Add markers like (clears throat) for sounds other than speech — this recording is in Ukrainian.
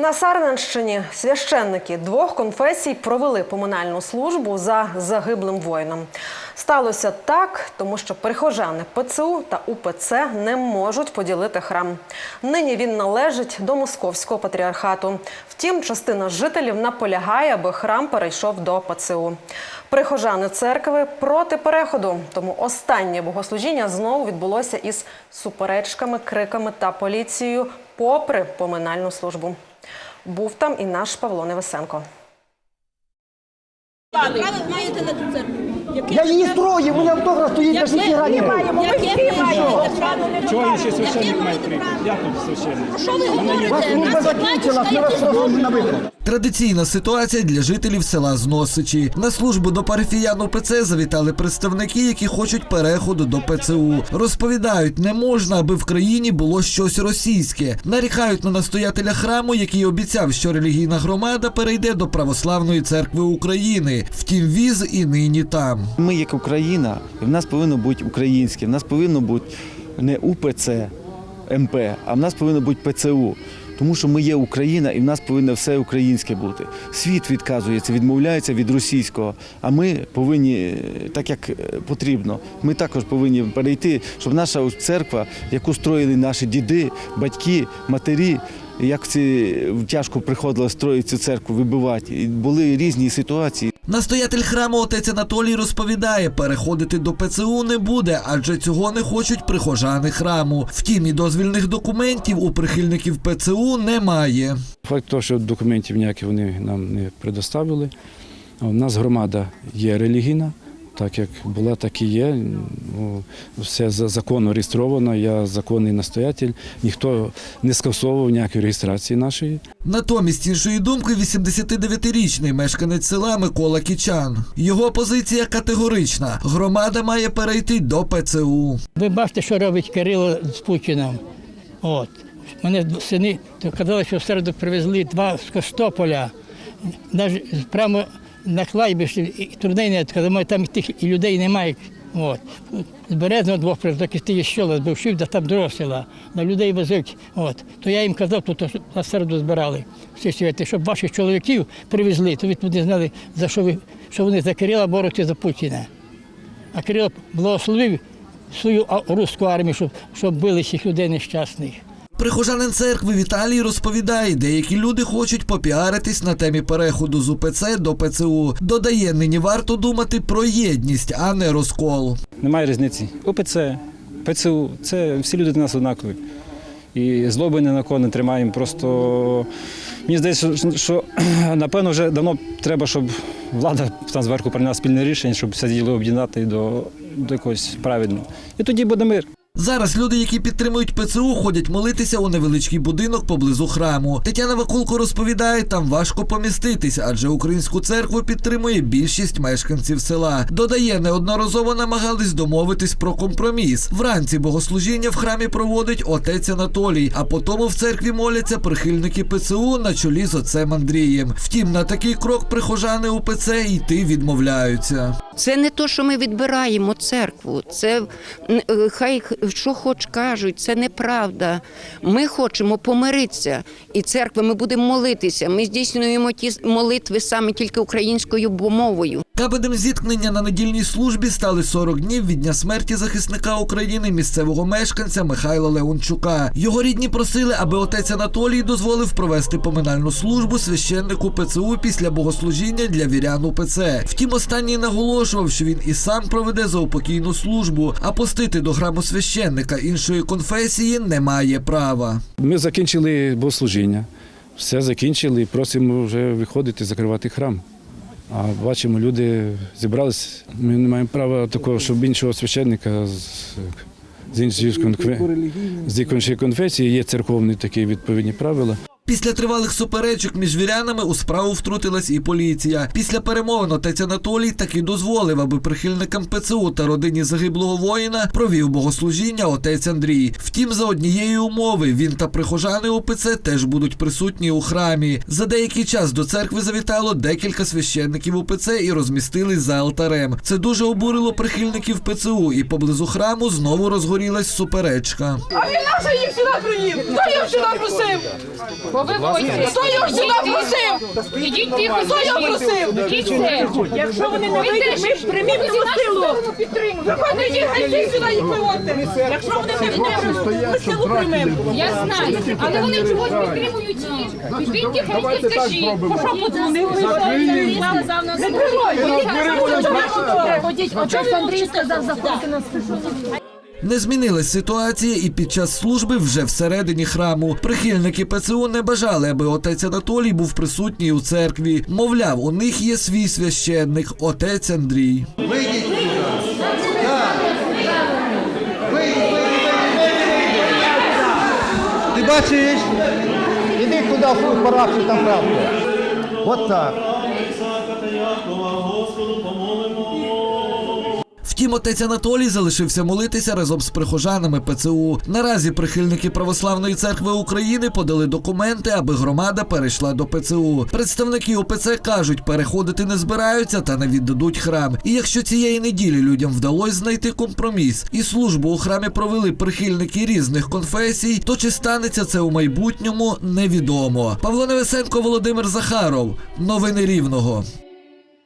На Сарненщині священники двох конфесій провели поминальну службу за загиблим воїном. Сталося так, тому що прихожани ПЦУ та УПЦ не можуть поділити храм. Нині він належить до московського патріархату. Втім, частина жителів наполягає, аби храм перейшов до ПЦУ. Прихожани церкви проти переходу, тому останнє богослужіння знову відбулося із суперечками, криками та поліцією, попри поминальну службу. Був там і наш Павло Невесенко. Право маєте на цю церкву. Я її строю, у мене автограф стоїть на маєте право? Чого ще священник має прийти? Я тут священник. Що ви Вас говорите? служба Нас закінчилась, ми вас батюшка, на виход. Традиційна ситуація для жителів села Зносичі. На службу до парафіян УПЦ завітали представники, які хочуть переходу до ПЦУ. Розповідають, не можна, аби в країні було щось російське. Нарікають на настоятеля храму, який обіцяв, що релігійна громада перейде до православної церкви України. Втім, віз і нині там. Ми як Україна, в нас повинно бути українське, в нас повинно бути не УПЦ, МП, а в нас повинно бути ПЦУ. Тому що ми є Україна і в нас повинно все українське бути. Світ відказується, відмовляється від російського. А ми повинні, е, так як е, потрібно, ми також повинні перейти, щоб наша церква, яку строїли наші діди, батьки, матері, як ці тяжко приходило строїти цю церкву, вибивати. Були різні ситуації. Настоятель храму отець Анатолій розповідає, переходити до ПЦУ не буде, адже цього не хочуть прихожани храму. Втім, і дозвільних документів у прихильників ПЦУ немає. Факт того, що документів ніяких вони нам не предоставили. У нас громада є релігійна, так як була, так і є. Ну, Все за законом реєстровано, я законний настоятель. Ніхто не скасовував ніякої реєстрації нашої. Натомість іншої думки 89-річний мешканець села Микола Кічан. Його позиція категорична. Громада має перейти до ПЦУ. Ви бачите, що робить Кирило з Путіним. От. Мене сини казали, що в середу привезли два з Костополя. Навіть прямо на клайбищі і турний не там тих людей немає. От. З Березного двох стільки щола збившив, де там дорослила. На людей везуть. От. То я їм казав, то, то на середу збирали всі святи, щоб ваших чоловіків привезли, то ви не знали, за що ви, що вони за Кирила борються за Путіна. А Кирило благословив свою руську армію, щоб, щоб били всіх людей нещасних. Прихожанин церкви Віталій розповідає, деякі люди хочуть попіаритись на темі переходу з УПЦ до ПЦУ. Додає, нині варто думати про єдність, а не розкол. Немає різниці. ОПЦ, ПЦУ це всі люди для нас однакові. І злоби ні на кого не тримаємо. Просто мені здається, що (clears throat) напевно вже давно треба, щоб влада там зверху прийняла спільне рішення, щоб все діло об'єднати до, до якогось правильного. І тоді буде мир. Зараз люди, які підтримують ПЦУ, ходять молитися у невеличкий будинок поблизу храму. Тетяна Вакулко розповідає, там важко поміститись, адже українську церкву підтримує більшість мешканців села. Додає, неодноразово намагались домовитись про компроміс. Вранці богослужіння в храмі проводить отець Анатолій, а потому в церкві моляться прихильники ПЦУ на чолі з отцем Андрієм. Втім, на такий крок прихожани УПЦ йти відмовляються. Це не то, що ми відбираємо церкву. Це е, хай що хоч кажуть, це неправда. Ми хочемо помиритися. І церква, ми будемо молитися. Ми здійснюємо ті молитви саме тільки українською мовою. Кабедем зіткнення на недільній службі стали 40 днів від дня смерті захисника України місцевого мешканця Михайла Леончука. Його рідні просили, аби отець Анатолій дозволив провести поминальну службу священнику ПЦУ після богослужіння для вірян УПЦ. Втім, останній наголошував, що він і сам проведе заупокійну службу, а пустити до храму священника іншої конфесії не має права. Ми закінчили богослужіння, все закінчили і просимо вже виходити, закривати храм. А бачимо, люди зібрались. Ми не маємо права такого, щоб іншого священника з, з іншої з іншої конфесії є церковні такі відповідні правила. Після тривалих суперечок між вірянами у справу втрутилась і поліція. Після перемовин отець Анатолій таки дозволив, аби прихильникам ПЦУ та родині загиблого воїна провів богослужіння отець Андрій. Втім, за однієї умови він та прихожани УПЦ теж будуть присутні у храмі. За деякий час до церкви завітало декілька священників УПЦ і розмістились за алтарем. Це дуже обурило прихильників ПЦУ, і поблизу храму знову розгорілась суперечка. А він наша їм сюди привів? Хто їм сюди просив? Хто його сюди просив? Ідіть тихо, хто його просив? Якщо вони не вийдуть, ми приймемо цю силу. Виходьте, йдіть, йдіть сюди їх виводьте. Якщо вони не підтримують, ми силу приймемо. Я знаю, але вони чогось підтримують їх. Відбійте, хай не скажіть. Що подзвонили? Не тримайте. Ходіть, отець Андрій сказав, заходьте на Не змінилась ситуація і під час служби вже всередині храму. Прихильники ПЦУ не бажали, аби отець Анатолій був присутній у церкві. Мовляв, у них є свій священник, отець Андрій. Вийдіть. Ти бачиш? Іди туди в свою парафію, там правда. От так. Втім, отець Анатолій залишився молитися разом з прихожанами ПЦУ. Наразі прихильники Православної церкви України подали документи, аби громада перейшла до ПЦУ. Представники ОПЦ кажуть, переходити не збираються та не віддадуть храм. І якщо цієї неділі людям вдалося знайти компроміс і службу у храмі провели прихильники різних конфесій, то чи станеться це у майбутньому, невідомо. Павло Невесенко, Володимир Захаров. Новини Рівного.